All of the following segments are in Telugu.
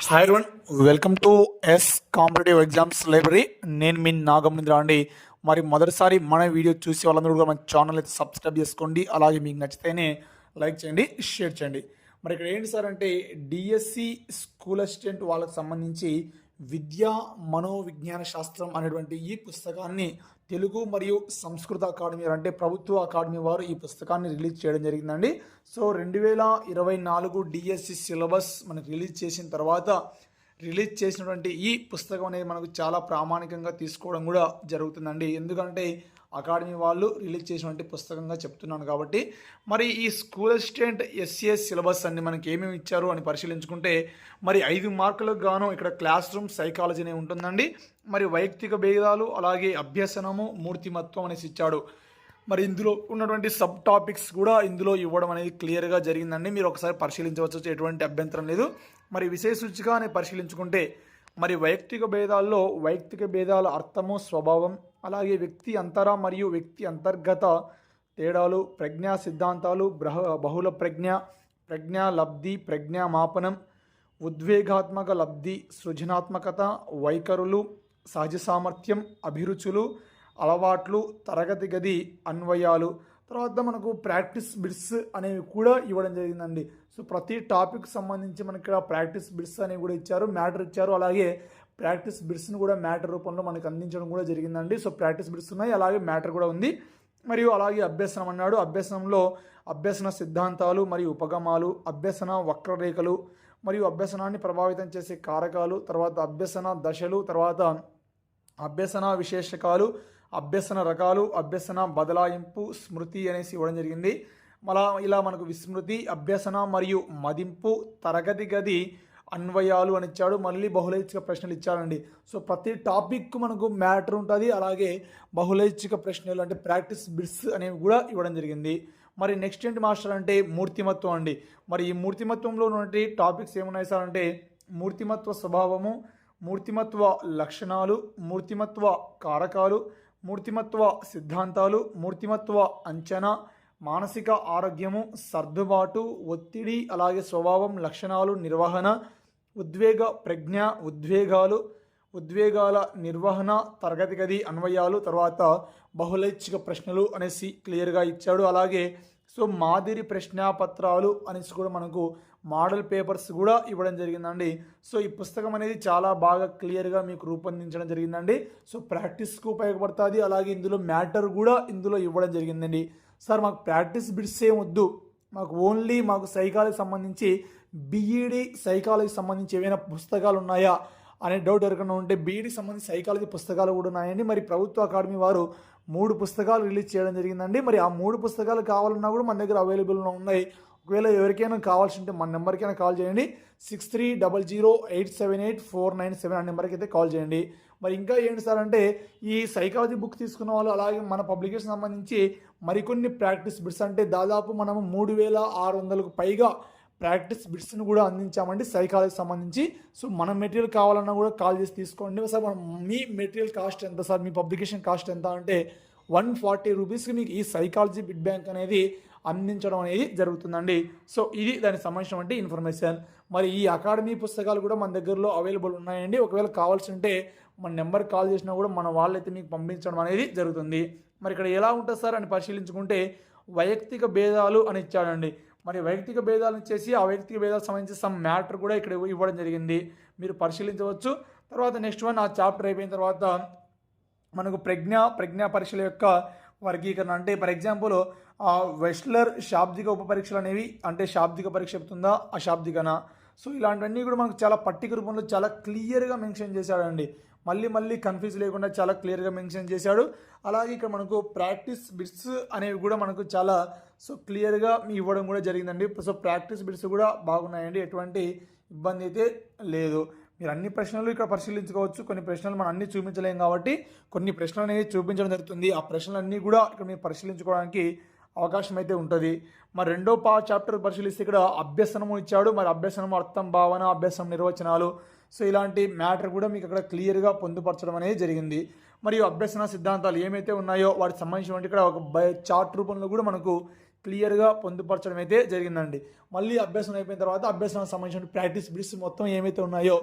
Hi one welcome to S competitive exams library నేను మీ నాగమేంద్ర అండి. మరి మొదటిసారి మన వీడియో చూసి వాళ్ళందరూ కూడా మన ఛానల్ అయితే సబ్స్క్రైబ్ చేసుకోండి. అలాగే మీకు నచ్చితేనే లైక్ చేయండి షేర్ చేయండి. మరి ఇక్కడ ఏంటి సార్ అంటే డిఎస్సి స్కూల్ అసిస్టెంట్ వాళ్ళకి సంబంధించి విద్యా మనోవిజ్ఞాన శాస్త్రం అనేటువంటి ఈ పుస్తకాన్ని తెలుగు మరియు సంస్కృత అకాడమీ అంటే ప్రభుత్వ అకాడమీ వారు ఈ పుస్తకాన్ని రిలీజ్ చేయడం జరిగిందండి. సో రెండు వేల ఇరవై నాలుగు డిఎస్సి సిలబస్ మనకు రిలీజ్ చేసిన తర్వాత రిలీజ్ చేసినటువంటి ఈ పుస్తకం అనేది మనకు చాలా ప్రామాణికంగా తీసుకోవడం కూడా జరుగుతుందండి. ఎందుకంటే అకాడమీ వాళ్ళు రిలీజ్ చేసినటువంటి పుస్తకంగా చెప్తున్నాను కాబట్టి మరి ఈ స్కూల్ అసిస్టెంట్ ఎస్సీఎస్ సిలబస్ అన్ని మనకి ఏమేమి ఇచ్చారు అని పరిశీలించుకుంటే మరి ఐదు మార్కులకు గాను ఇక్కడ క్లాస్ రూమ్ సైకాలజీ అనే ఉంటుందండి. మరి వైయక్తిక భేదాలు అలాగే అభ్యసనము మూర్తిమత్వం అనేసి ఇచ్చాడు. మరి ఇందులో ఉన్నటువంటి సబ్ టాపిక్స్ కూడా ఇందులో ఇవ్వడం అనేది క్లియర్గా జరిగిందండి. మీరు ఒకసారి పరిశీలించవచ్చు ఎటువంటి అభ్యంతరం లేదు. మరి విశేష సూచిగా అని పరిశీలించుకుంటే మరి వైయక్తిక భేదాల్లో వైయక్తిక భేదాల అర్థము స్వభావం అలాగే వ్యక్తి అంతర మరియు వ్యక్తి అంతర్గత తేడాలు ప్రజ్ఞా సిద్ధాంతాలు బ్రహ బహుళ ప్రజ్ఞ ప్రజ్ఞా లబ్ధి ప్రజ్ఞా మాపనం ఉద్వేగాత్మక లబ్ధి సృజనాత్మకత వైఖరులు సహజ సామర్థ్యం అభిరుచులు అలవాట్లు తరగతి గది అన్వయాలు తర్వాత మనకు ప్రాక్టీస్ బిట్స్ అనేవి కూడా ఇవ్వడం జరిగిందండి. సో ప్రతి టాపిక్ సంబంధించి మనకి ఇక్కడ ప్రాక్టీస్ బిట్స్ అనేవి కూడా ఇచ్చారు మ్యాటర్ ఇచ్చారు. అలాగే ప్రాక్టీస్ బిట్స్ని కూడా మ్యాటర్ రూపంలో మనకు అందించడం కూడా జరిగిందండి. సో ప్రాక్టీస్ బిట్స్ ఉన్నాయి అలాగే మ్యాటర్ కూడా ఉంది. మరియు అలాగే అభ్యసనం అన్నాడు. అభ్యసనంలో అభ్యసన సిద్ధాంతాలు మరియు ఉపగమాలు అభ్యసన వక్రరేఖలు మరియు అభ్యసనాన్ని ప్రభావితం చేసే కారకాలు తర్వాత అభ్యసన దశలు తర్వాత అభ్యసన విశేషకాలు అభ్యసన రకాలు అభ్యసన బదలాయింపు స్మృతి అనేసి ఇవ్వడం జరిగింది. మళ్ళా ఇలా మనకు విస్మృతి అభ్యసన మరియు మదింపు తరగతి గది అన్వయాలు అని ఇచ్చాడు. మళ్ళీ బహుళైచ్ఛిక ప్రశ్నలు ఇచ్చాడండి సో ప్రతి టాపిక్ మనకు మ్యాటర్ ఉంటుంది. అలాగే బహుళైచ్ఛిక ప్రశ్నలు అంటే ప్రాక్టీస్ బిట్స్ అనేవి కూడా ఇవ్వడం జరిగింది. మరి నెక్స్ట్ ఏంటి మాస్టర్ అంటే మూర్తిమత్వం అండి. మరి ఈ మూర్తిమత్వంలో ఉన్నటువంటి టాపిక్స్ ఏమున్నాయి సార్ అంటే మూర్తిమత్వ స్వభావము మూర్తిమత్వ లక్షణాలు మూర్తిమత్వ కారకాలు మూర్తిమత్వ సిద్ధాంతాలు మూర్తిమత్వ అంచనా మానసిక ఆరోగ్యము సర్దుబాటు ఒత్తిడి అలాగే స్వభావం లక్షణాలు నిర్వహణ ఉద్వేగ ప్రజ్ఞ ఉద్వేగాలు ఉద్వేగాల నిర్వహణ తరగతి గది అన్వయాలు తర్వాత బహుళైచ్ఛిక ప్రశ్నలు అనేసి క్లియర్గా ఇచ్చాడు. అలాగే సో మాదిరి ప్రశ్నాపత్రాలు అనేసి కూడా మనకు మోడల్ పేపర్స్ కూడా ఇవ్వడం జరిగిందండి. సో ఈ పుస్తకం అనేది చాలా బాగా క్లియర్గా మీకు రూపొందించడం జరిగిందండి. సో ప్రాక్టీస్కు ఉపయోగపడుతుంది. అలాగే ఇందులో మ్యాటర్ కూడా ఇందులో ఇవ్వడం జరిగిందండి. సార్ మాకు ప్రాక్టీస్ బిట్స్ ఏం వద్దు. మాకు ఓన్లీ మాకు సైకాలజీ సంబంధించి బీఈడి సైకాలజీ సంబంధించి ఏమైనా పుస్తకాలు ఉన్నాయా అనే డౌట్ ఎవరికైనా ఉంటే బీఈడి సంబంధించి సైకాలజీ పుస్తకాలు కూడా ఉన్నాయండి. మరి ప్రభుత్వ అకాడమీ వారు మూడు పుస్తకాలు రిలీజ్ చేయడం జరిగిందండి. మరి ఆ మూడు పుస్తకాలు కావాలన్నా కూడా మన దగ్గర అవైలబుల్లో ఉన్నాయి. ఒకవేళ ఎవరికైనా కావాల్సి ఉంటే మన నెంబర్కైనా కాల్ చేయండి. Six three double zero eight seven eight four nine seven ఆ నెంబర్కి అయితే కాల్ చేయండి. మరి ఇంకా ఏంటి సార్ అంటే ఈ సైకాలజీ బుక్ తీసుకున్న వాళ్ళు అలాగే మన పబ్లికేషన్ సంబంధించి మరికొన్ని ప్రాక్టీస్ బిట్స్ అంటే దాదాపు మనము మూడు వేల ఆరు వందలకు పైగా ప్రాక్టీస్ బిట్స్ని కూడా అందించామండి సైకాలజీ సంబంధించి. సో మన మెటీరియల్ కావాలన్నా కూడా కాల్ చేసి తీసుకోండి. సార్ మనం మీ మెటీరియల్ కాస్ట్ ఎంత సార్? మీ పబ్లికేషన్ కాస్ట్ ఎంత? అంటే వన్ ఫార్టీ రూపీస్కి మీకు ఈ సైకాలజీ బిడ్ బ్యాంక్ అనేది అందించడం అనేది జరుగుతుందండి. సో ఇది దానికి సంబంధించినటువంటి ఇన్ఫర్మేషన్. మరి ఈ అకాడమీ పుస్తకాలు కూడా మన దగ్గరలో అవైలబుల్ ఉన్నాయండి. ఒకవేళ కావాల్సి ఉంటే మన నెంబర్ కాల్ చేసినా కూడా మన వాళ్ళైతే మీకు పంపించడం అనేది జరుగుతుంది. మరి ఇక్కడ ఎలా ఉంటుంది సార్ అని పరిశీలించుకుంటే వైయక్తిక భేదాలు అని ఇచ్చాడండి. మరి వైయక్తిక భేదాలను ఇచ్చేసి ఆ వైయక్తిక భేదాలకు సంబంధించి సమ్ మ్యాటర్ కూడా ఇక్కడ ఇవ్వడం జరిగింది. మీరు పరిశీలించవచ్చు. తర్వాత నెక్స్ట్ వన్ ఆ చాప్టర్ అయిపోయిన తర్వాత మనకు ప్రజ్ఞ ప్రజ్ఞా పరీక్షల యొక్క వర్గీకరణ. అంటే ఫర్ ఎగ్జాంపుల్ వెస్ట్లర్ శాబ్దిక ఉప పరీక్షలు అనేవి అంటే శాబ్దిక పరీక్ష చెప్తుందా? అశాబ్దికనా? సో ఇలాంటివన్నీ కూడా మనకు చాలా పట్టిక రూపంలో చాలా క్లియర్గా మెన్షన్ చేశాడండి. మళ్ళీ మళ్ళీ కన్ఫ్యూజ్ లేకుండా చాలా క్లియర్గా మెన్షన్ చేశాడు. అలాగే ఇక్కడ మనకు ప్రాక్టీస్ బిట్స్ అనేవి కూడా మనకు చాలా సో క్లియర్గా ఇవ్వడం కూడా జరిగిందండి. సో ప్రాక్టీస్ బిట్స్ కూడా బాగున్నాయండి. ఎటువంటి ఇబ్బంది అయితే లేదు. మీరు అన్ని ప్రశ్నలు ఇక్కడ పరిశీలించుకోవచ్చు. కొన్ని ప్రశ్నలు మనం అన్ని చూపించలేం కాబట్టి కొన్ని ప్రశ్నలు అనేవి చూపించడం జరుగుతుంది. ఆ ప్రశ్నలన్నీ కూడా ఇక్కడ మీరు పరిశీలించుకోవడానికి అవకాశం అయితే ఉంటుంది. మరి రెండో పా చాప్టర్ పరిశీలిస్తే ఇక్కడ అభ్యసనము ఇచ్చాడు. మరి అభ్యసనం అర్థం భావన అభ్యసనం నిర్వచనాలు. సో ఇలాంటి మ్యాటర్ కూడా మీకు అక్కడ క్లియర్గా పొందుపరచడం అనేది జరిగింది. మరియు అభ్యసన సిద్ధాంతాలు ఏమైతే ఉన్నాయో వాటికి సంబంధించినటువంటి ఇక్కడ ఒక బై చార్ట్ రూపంలో కూడా మనకు క్లియర్గా పొందుపరచడం అయితే జరిగిందండి. మళ్ళీ అభ్యాసం అయిపోయిన తర్వాత అభ్యాసానికి సంబంధించిన ప్రాక్టీస్ బిడ్స్ మొత్తం ఏమైతే ఉన్నాయో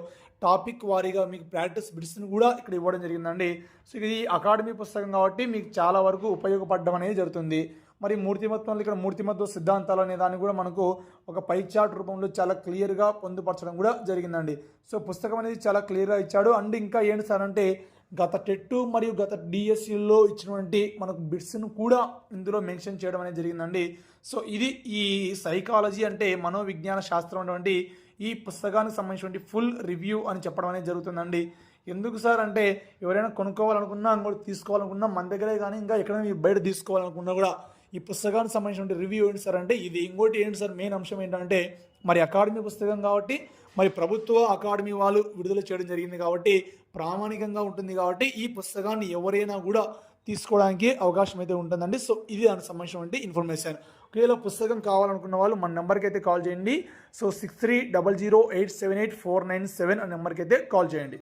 టాపిక్ వారీగా మీకు ప్రాక్టీస్ బిడ్స్ని కూడా ఇక్కడ ఇవ్వడం జరిగిందండి. సో ఇది అకాడమీ పుస్తకం కాబట్టి మీకు చాలా వరకు ఉపయోగపడడం అనేది జరుగుతుంది. మరి మూర్తిమత్వంలో ఇక్కడ మూర్తిమత్వ సిద్ధాంతాలు అనే దాన్ని కూడా మనకు ఒక పై చార్ట్ రూపంలో చాలా క్లియర్గా పొందుపరచడం కూడా జరిగిందండి. సో పుస్తకం అనేది చాలా క్లియర్గా ఇచ్చాడు. అండ్ ఇంకా ఏంటి సార్ అంటే గత టెట్టు మరియు గత డిఎస్సిలో ఇచ్చినటువంటి మనకు బిట్స్ను కూడా ఇందులో మెన్షన్ చేయడం అనేది జరిగిందండి. సో ఇది ఈ సైకాలజీ అంటే మనోవిజ్ఞాన శాస్త్రం అటువంటి ఈ పుస్తకానికి సంబంధించినటువంటి ఫుల్ రివ్యూ అని చెప్పడం అనేది జరుగుతుందండి. ఎందుకు సార్ అంటే ఎవరైనా కొనుక్కోవాలనుకున్నా ఇంకోటి తీసుకోవాలనుకున్నా మన దగ్గరే కానీ ఇంకా ఎక్కడైనా బయట తీసుకోవాలనుకున్నా కూడా ఈ పుస్తకానికి సంబంధించిన రివ్యూ ఏంటి సార్ అంటే ఇది ఇంకోటి ఏంటి సార్ మెయిన్ అంశం ఏంటంటే మరి అకాడమీ పుస్తకం కాబట్టి మరి ప్రభుత్వ అకాడమీ వాళ్ళు విడుదల చేయడం జరిగింది కాబట్టి ప్రామాణికంగా ఉంటుంది కాబట్టి ఈ పుస్తకాన్ని ఎవరైనా కూడా తీసుకోవడానికి అవకాశం అయితే ఉంటుందండి. సో ఇది దానికి సంబంధించినటువంటి ఇన్ఫర్మేషన్ ఒకవేళ పుస్తకం కావాలనుకున్న వాళ్ళు మన నెంబర్కి అయితే కాల్ చేయండి. So six three double zero eight seven eight four nine seven అనే నెంబర్కి అయితే కాల్ చేయండి.